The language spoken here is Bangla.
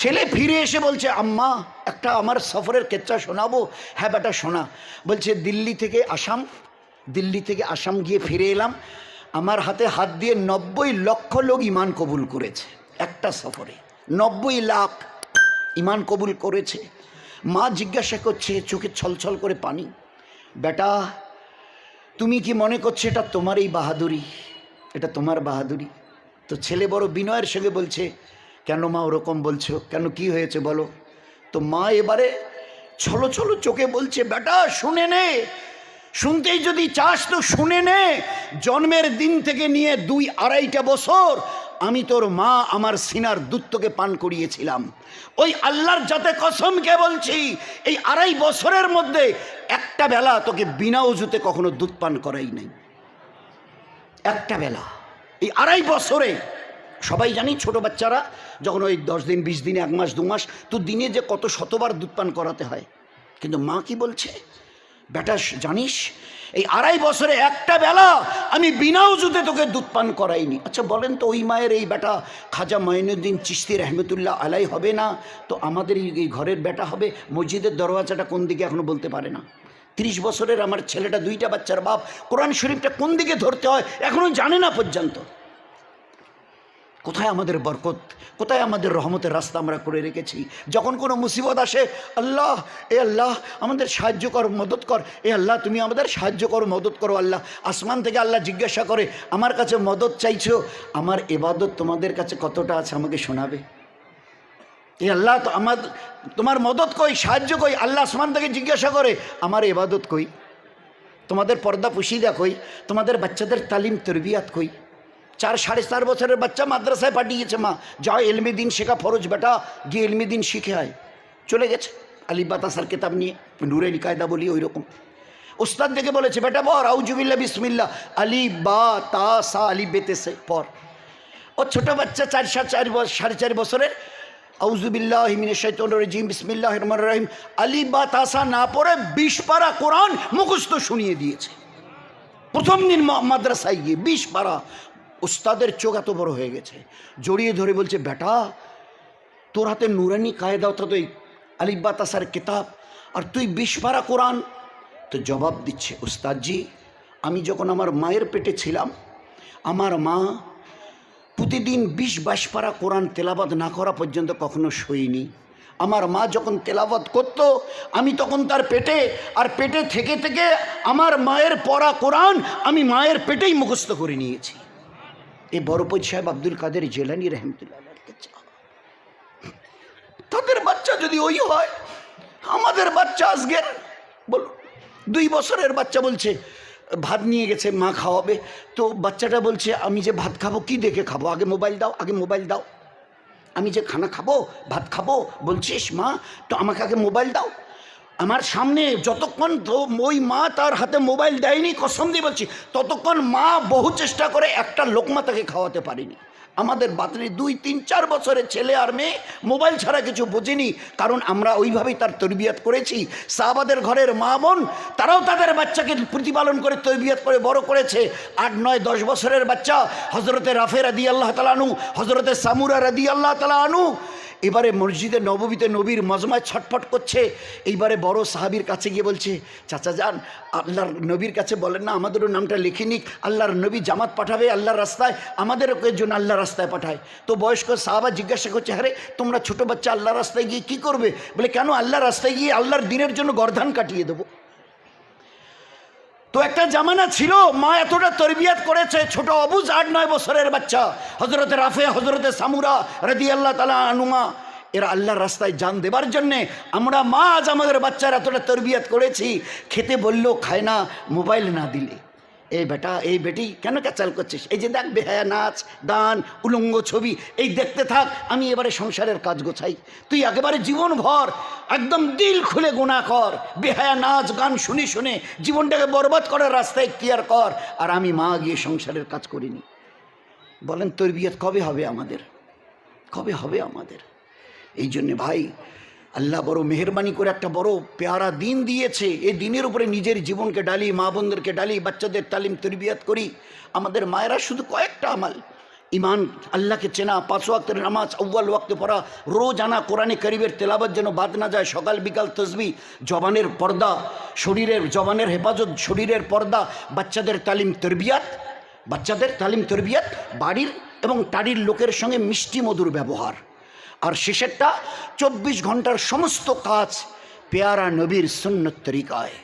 ছেলে ফিরে এসে বলছে, আম্মা, একটা আমার সফরের কেচ্চা শোনাবো? হ্যাঁ বেটা, শোনা। বলছে, দিল্লি থেকে আসাম, দিল্লি থেকে আসাম গিয়ে ফিরে এলাম। আমার হাতে হাত দিয়ে নব্বই লক্ষ লোক ইমান কবুল করেছে একটা সফরে। নব্বই লাখ ইমান কবুল করেছে। মা জিজ্ঞাসা করছে, চোখে ছলছল করে পানি? বেটা, তুমি কি মনে করছ এটা তোমার এই বাহাদুরি? এটা তোমার বাহাদুরি? তো ছেলে বড় বিনয়ের সঙ্গে বলছে কেন মা ওরকম বলছো? কেন কি হয়েছে বলো? তো মা এবারে ছলো ছলো চোখে বলছে, বেটা, শুনে নে। শুনতেই যদি চাস তো শুনে নে। জন্মের দিন থেকে নিয়ে দুই আড়াইটা বছর আমি তোর মা আমার সিনার দুধ তোকে পান করিয়েছিলাম। ওই আল্লাহর যাতে কসমকে বলছি, এই আড়াই বছরের মধ্যে একটা বেলা তোকে বিনা অজুতে কখনো দুধ পান করাই নাই। একটা বেলা। এই আড়াই বছরে সবাই জানি ছোট বাচ্চারা যখন ওই দশ দিন, বিশ দিন, এক মাস, দু মাস, তো দিনে যে কত শতবার দুধ পান করাতে হয়। কিন্তু মা কি বলছে? বেটা, জানিস, এই আড়াই বছরে একটা বেলা আমি বিনা উজুতে তোকে দুধ পান করাইনি। আচ্ছা বলেন তো ওই মায়ের এই বেটা খাজা মঈনুদ্দিন চিস্তি রহমতুল্লাহ আলাই হবে না? তো আমাদের এই ঘরের বেটা হবে? মসজিদের দরওয়াজাটা কোন দিকে এখনও বলতে পারে না। তিরিশ বছরের আমার ছেলেটা দুইটা বাচ্চার বাপ। কোরআন শরীফটা কোন দিকে ধরতে হয় এখনও জানে না পর্যন্ত। কোথায় আমাদের বরকত? কোথায় আমাদের রহমতের রাস্তা আমরা করে রেখেছি? যখন কোনো মুসিবত আসে, আল্লাহ, এ আল্লাহ, আমাদের সাহায্য কর, মদত কর। এ আল্লাহ, তুমি আমাদের সাহায্য করো, মদত করো আল্লাহ। আসমান থেকে আল্লাহ জিজ্ঞাসা করে, আমার কাছে মদত চাইছো? আমার এবাদত তোমাদের কাছে কতটা আছে? আমাকে শোনাবে। এ আল্লাহ, তো আমার, তোমার মদত কই? সাহায্য কই? আল্লাহ আসমান থেকে জিজ্ঞাসা করে, আমার এবাদত কই? তোমাদের পর্দা পুশিদা কই? তোমাদের বাচ্চাদের তালিম তরবিয়াত কই? চার সাড়ে চার বছরের বাচ্চা মাদ্রাসায় পাঠিয়েছে মা। যা এলমি দিন শেখা ফরজ বেটা, গিয়ে এলমি দিন শিখে আয়। চলে গেছে। আলি বাতাসার কেতাব নিয়ে নুরেল কায়দা বলি ওই রকম ওস্তাদ দেখে বলেছে, বেটা পর আউজুবিল্লা বিসমিল্লা আলি বা, তা, সা, আলি বেতে সে পর ও ছোট বাচ্চা চার সাত চার সাড়ে চার বছরের। আউজুবিল্লাহ হিমিনে শৈতন রজিম বিসমিল্লাহ রহমান রহিম। আলি বা তাসা না পড়ে বিশ কোরআন মুখস্থ শুনিয়ে দিয়েছে। প্রথম দিন মাদ্রাসায় গিয়ে বিশ উস্তাদের চোখ এত বড় হয়ে গেছে। জড়িয়ে ধরে বলছে, বেটা, তোর হাতে নুরানি কায়দা অর্থাৎ ওই আলিব্বা তাসার কিতাব, আর তুই বিশ পারা কোরআন? তো জবাব দিচ্ছে, উস্তাদজি, আমি যখন আমার মায়ের পেটে ছিলাম, আমার মা প্রতিদিন বিশ বাইশ কোরআন তেলাবাদ না করা পর্যন্ত কখনো শোয়নি। আমার মা যখন তেলাবাদ করত, আমি তখন তার পেটে, আর পেটে থেকে থেকে আমার মায়ের পড়া কোরআন আমি মায়ের পেটেই মুখস্থ করে নিয়েছি। এই বড়পজ সাহেব আব্দুল কাদের জেলানি রহমতুল্লাহ তাদের বাচ্চা যদি ওই হয়, আমাদের বাচ্চা আজকের বল দুই বছরের বাচ্চা বলছে, ভাত নিয়ে গেছে, মা খাওয়াবে। তো বাচ্চাটা বলছে, আমি যে ভাত খাব, কি দেখে খাব? আগে মোবাইল দাও, আগে মোবাইল দাও। আমি যে খানা খাব, ভাত খাব, বলছিস মা, তো আমাকে আগে মোবাইল দাও। আমার সামনে যতক্ষণ ওই মা তার হাতে মোবাইল দেয়নি, কসম দিয়ে বলছি, ততক্ষণ মা বহু চেষ্টা করে একটা লোকমা তাকে খাওয়াতে পারেনি। আমাদের বাতরি দুই, তিন, চার বছরের ছেলে আর মেয়ে মোবাইল ছাড়া কিছু বোঝেনি, কারণ আমরা ওইভাবেই তার তরবিয়াত করেছি। সাহাবাদের ঘরের মা বোন, তারাও তাদের বাচ্চাকে প্রতিপালন করে তরবিয়াত করে বড় করেছে। আট, নয়, দশ বছরের বাচ্চা হজরতে রাফের আদি আল্লাহ তালা আনু হজরতে সামুরা রাদি আল্লাহ তালা আনু এবারে মসজিদে নববীতে নবীর মজমায় ছটফট করছে। এইবারে বড় সাহাবির কাছে গিয়ে বলছে, চাচা যান, আল্লাহর নবীর কাছে বলেন না, আমাদেরও নামটা লিখে নিক। আল্লাহর নবী জামাত পাঠাবে আল্লাহর রাস্তায়, আমাদেরও জন্য আল্লাহ রাস্তায় পাঠায়। তো বয়স্ক সাহাবা জিজ্ঞাসা করছে, আরে, তোমরা ছোট বাচ্চা আল্লাহ রাস্তায় গিয়ে কি করবে? বলে, কেন আল্লাহ রাস্তায় গিয়ে আল্লাহর দিনের জন্য গর্ধান কাটিয়ে দেবো? তো একটা জামানা ছিল, মা এতটা তরবিয়াত করেছে, ছোট অবুজ আট নয় বছরের বাচ্চা হজরতে রাফে হজরতে সামুরা রদি আল্লাহ তালা আনুমা এরা আল্লাহর রাস্তায় জান দেবার জন্যে আমরা মা আজ আমাদের বাচ্চার এতটা তরবিয়াত করেছি, খেতে বললেও খায় না, মোবাইল না দিলে। এই বেটা, এই বেটি কেন ক্যাচাল করছিস? এই যে দেখ, বেহায়া নাচ, গান, উলঙ্গ ছবি, এই দেখতে থাক, আমি এবারে সংসারের কাজ গোছাই। তুই একেবারে জীবন ভর একদম দিল খুলে গোনা কর, বেহায়া নাচ, গান শুনে শুনে জীবনটাকে বরবাদ করার রাস্তায় ক্লিয়ার কর, আর আমি মা গিয়ে সংসারের কাজ করিনি। বলেন তোর বিয়ে কবে হবে আমাদের? কবে হবে আমাদের? এই জন্যে ভাই আল্লাহ বড় মেহরবানি করে একটা বড় পেয়ারা দিন দিয়েছে। এই দিনের উপরে নিজের জীবনকে ডালি, মা বোনদেরকে ডালি, বাচ্চাদের তালিম, তরবিয়াত করি। আমাদের মায়েরা শুধু কয়েকটা আমাল। ইমান আল্লাহকে চেনা, পাঁচ ওয়াক্তের নামাজ আউ্বাল ওয়াক্তে পড়া রোজ আনা কোরআনে করিবের তেলাবাত যেন বাদ না যায়, সকাল, বিকাল তসবি জবানের পর্দা, শরীরের জবানের হেফাজত, শরীরের পর্দা, বাচ্চাদের তালিম, তরবিয়াত, বাচ্চাদের তালিম, তরবিয়াত, বাড়ির এবং টাড়ির লোকের সঙ্গে মিষ্টি মধুর ব্যবহার। আর শেষেরটা চব্বিশ ঘণ্টার সমস্ত কাজ পেয়ারা নবীর সুন্নত তরিকায়।